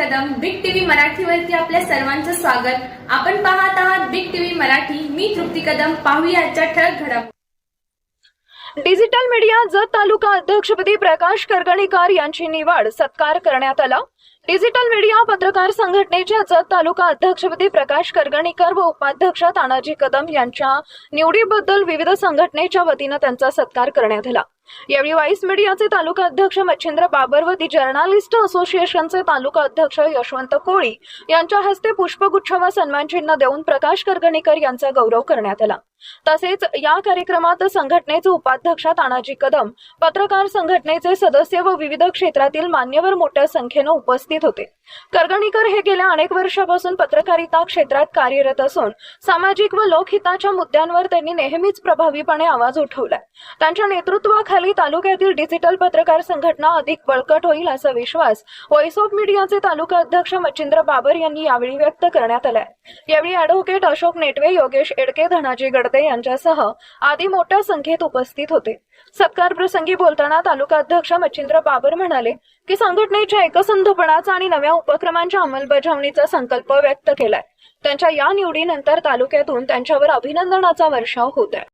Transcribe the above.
मराठीवरती आपल्या सर्वांचं स्वागत. आपण पाहत आहात बिग टीव्ही मराठी. मी तृप्ती कदम. पाहूया आजच्या ठळक घडामोडी. डिजिटल मीडिया जत तालुका अध्यक्षपदी प्रकाश करगणीकर यांची निवड सत्कार करण्यात आला. डिजिटल मीडिया पत्रकार संघटनेच्या जत तालुका अध्यक्षपदी प्रकाश करगणीकर व उपाध्यक्ष तानाजी कदम यांच्या निवडीबद्दल विविध संघटनेच्या वतीनं त्यांचा सत्कार करण्यात आला. यावेळी वाईस मीडियाचे तालुका अध्यक्ष मच्छिंद्र बाबरवती जर्नालिस्ट असोसिएशनचे तालुका अध्यक्ष यशवंत कोळी यांच्या हस्ते पुष्पगुच्छ व सन्मानचिन्ह देऊन प्रकाश करगणीकर यांचा गौरव करण्यात आला. तसेच या कार्यक्रमात संघटनेचे उपाध्यक्ष तानाजी कदम पत्रकार संघटनेचे सदस्य व विविध क्षेत्रातील मान्यवर मोठ्या संख्येनं उपस्थित होते. करगणीकर हे गेल्या अनेक वर्षापासून पत्रकारिता क्षेत्रात कार्यरत असून सामाजिक व लोकहिताच्या मुद्द्यांवर त्यांनी नेहमीच प्रभावीपणे आवाज उठवलाय. त्यांच्या नेतृत्वाखाली तालुक्यातील डिजिटल पत्रकार संघटना अधिक बळकट होईल असा विश्वास व्हॉइस ऑफ मीडियाचे तालुका अध्यक्ष मच्छिंद्र बाबर यांनी यावेळी व्यक्त करण्यात आलाय. यावेळी अॅडव्होकेट अशोक नेटवे योगेश एडके धनाजी गडदे यांच्यासह आदी मोठ्या संख्येत उपस्थित होते. सत्कार प्रसंगी बोलताना तालुका अध्यक्ष मच्छिंद्र बाबर म्हणाले की संघटनेच्या एकसंधपणाचा आणि नव्या उपक्रमांच्या अंमलबजावणीचा संकल्प व्यक्त केलाय. त्यांच्या या निवडीनंतर तालुक्यातून त्यांच्यावर अभिनंदनाचा वर्षाव होत आहे